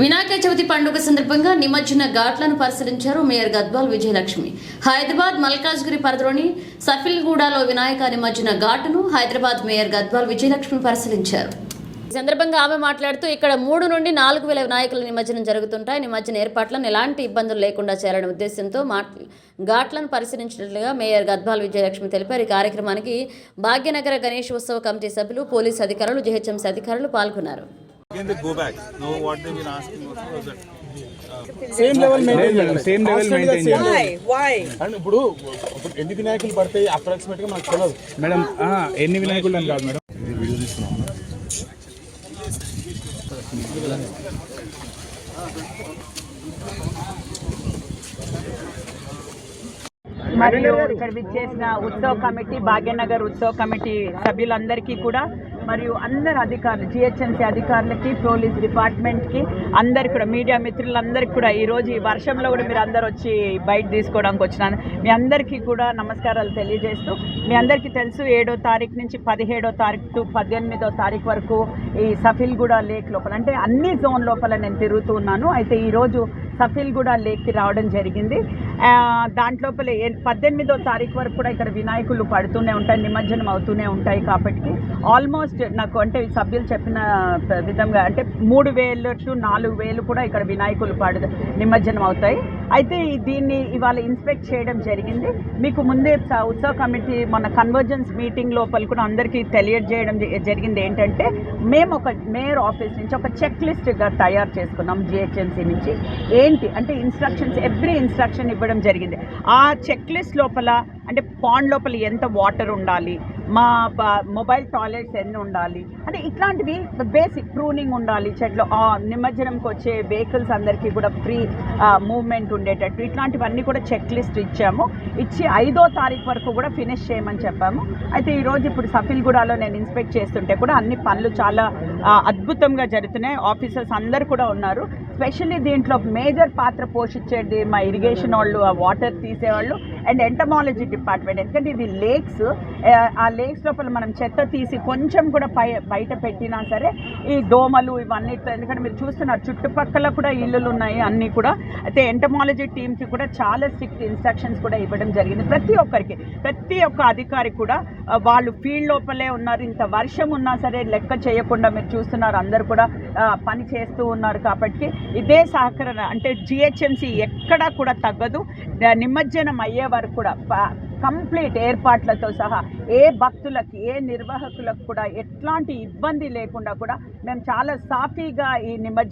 వినాయక చవితి పండుగ సందర్భంగా నిమజ్జన ఘాట్లను పరిశీలించారు మేయర్ గద్వాల్ విజయలక్ష్మి. హైదరాబాద్ మల్కాజ్గిరి పరిధిలోని సఫిల్గూడలో వినాయక నిమజ్జన ఘాటును హైదరాబాద్ మేయర్ గద్వాల్ విజయలక్ష్మి పరిశీలించారు. ఈ సందర్భంగా ఆమె మాట్లాడుతూ ఇక్కడ మూడు నుండి నాలుగు వేల వినాయకుల నిమజ్జనం జరుగుతుంటాయి. నిమజ్జన ఏర్పాట్లను ఎలాంటి ఇబ్బందులు లేకుండా చేయాలనే ఉద్దేశంతో మా ఘాట్లను పరిశీలించినట్లుగా మేయర్ గద్వాల్ విజయలక్ష్మి తెలిపారు. ఈ కార్యక్రమానికి భాగ్యనగర గణేష్ ఉత్సవ కమిటీ సభ్యులు పోలీసు అధికారులు జిహెచ్ఎంసీ అధికారులు పాల్గొన్నారు. Again, they go back. Now, what they've been asking also was that same level maintain చేయాలి సేమ్ లెవెల్ మెయింటైన్ చేయాలి Why? Why? అండ్ ఇప్పుడు ఇప్పుడు ఎన్ని వినాయకులు పడతాయి అప్రాక్సిమేట్గా మనకు తెలియదు మేడం ఆ, ఎన్ని వినాయకులు అని కాదు మేడం మరియు ఇక్కడ విచ్చేసిన ఉత్సవ కమిటీ భాగ్యనగర్ ఉత్సవ కమిటీ సభ్యులందరికీ కూడా మరియు అందరు అధికారులు జిహెచ్ఎంసీ అధికారులకి పోలీస్ డిపార్ట్మెంట్కి అందరికి కూడా మీడియా మిత్రులందరికీ కూడా ఈరోజు ఈ వర్షంలో కూడా మీరు అందరు వచ్చి బయట తీసుకోవడానికి వచ్చినాను మీ అందరికీ కూడా నమస్కారాలు తెలియజేస్తూ మీ అందరికీ తెలుసు ఏడో తారీఖు నుంచి పదిహేడో తారీఖు టు పద్దెనిమిదో తారీఖు వరకు ఈ సఫిల్గూడ లేక్ లోపల అంటే అన్ని జోన్ లోపల నేను తిరుగుతూ ఉన్నాను. అయితే ఈరోజు సఫిల్గూడ లేక్కి రావడం జరిగింది. దాంట్లోపల పద్దెనిమిదో తారీఖు వరకు కూడా ఇక్కడ వినాయకులు పడుతూనే ఉంటాయి నిమజ్జనం అవుతూనే ఉంటాయి కాబట్టి ఆల్మోస్ట్ నాకు అంటే సభ్యులు చెప్పిన విధంగా అంటే మూడు వేలు టు నాలుగు వేలు కూడా ఇక్కడ వినాయకులు పడు నిమజ్జనం అవుతాయి. అయితే దీన్ని ఇవాళ ఇన్స్పెక్ట్ చేయడం జరిగింది. మీకు ముందే ఉత్సవ కమిటీ మన కన్వర్జెన్స్ మీటింగ్ లోపల కూడా అందరికీ తెలియజేయడం జ- జరిగింది ఏంటంటే మేము ఒక మేయర్ ఆఫీస్ నుంచి ఒక చెక్ లిస్ట్గా తయారు చేసుకున్నాం జిహెచ్ఎంసీ నుంచి. ఏంటి అంటే ఇన్స్ట్రక్షన్స్ ఎవ్రీ ఇన్స్ట్రక్షన్ ఇవ్వడం జరిగింది. ఆ చెక్ లిస్ట్ లోపల అంటే పాండ్ లోపల ఎంత వాటర్ ఉండాలి? మా మొబైల్ టాయిలెట్స్ ఎన్ని ఉండాలి? అంటే ఇట్లాంటివి బేసిక్ ప్రూనింగ్ ఉండాలి చెట్లు. నిమజ్జనంకి వచ్చే వెహికల్స్ అందరికీ కూడా ఫ్రీ మూవ్మెంట్ ఉండేటట్టు. ఇట్లాంటివన్నీ కూడా చెక్ లిస్ట్ ఇచ్చాము. ఇచ్చి ఐదో తారీఖు వరకు కూడా ఫినిష్ చేయమని చెప్పాము. అయితే ఈరోజు ఇప్పుడు సఫిల్గూడలో నేను ఇన్స్పెక్ట్ చేస్తుంటే కూడా అన్ని పనులు చాలా అద్భుతంగా జరుగుతున్నాయి. ఆఫీసర్స్ అందరు కూడా ఉన్నారు. స్పెషల్లీ దీంట్లో మేజర్ పాత్ర పోషించేది మా ఇరిగేషన్ వాళ్ళు ఆ వాటర్ తీసేవాళ్ళు అండ్ ఎంటమాలజీ డిపార్ట్మెంట్ ఎందుకంటే ఇది లేక్స్ ఆ లేక్స్ లోపల మనం చెత్త తీసి కొంచెం కూడా పై బయట పెట్టినా సరే ఈ దోమలు ఇవన్నీ ఎందుకంటే మీరు చూస్తున్నారు చుట్టుపక్కల కూడా ఇల్లులు ఉన్నాయి అన్నీ కూడా. అయితే ఎంటమాలజీ టీమ్కి కూడా చాలా స్ట్రిక్ట్ ఇన్స్ట్రక్షన్స్ కూడా ఇవ్వడం జరిగింది. ప్రతి ఒక్కరికి ప్రతి ఒక్క అధికారి కూడా వాళ్ళు ఫీల్డ్ లోపలే ఉన్నారు. ఇంత వర్షం ఉన్నా సరే లెక్క చేయకుండా మీరు చూస్తున్నారు. అందరు కూడా పని చేస్తూ ఉన్నారు కాబట్టి ఇదే సహకరణ. అంటే జిహెచ్ఎంసి ఎక్కడా కూడా తగ్గదు. నిమజ్జనం అయ్యే వరకు కూడా కంప్లీట్ ఏర్పాట్లతో సహా ఏ భక్తులకు ఏ నిర్వాహకులకు కూడా ఎట్లాంటి ఇబ్బంది లేకుండా కూడా మేము చాలా సాఫీగా ఈ నిమజ్జనం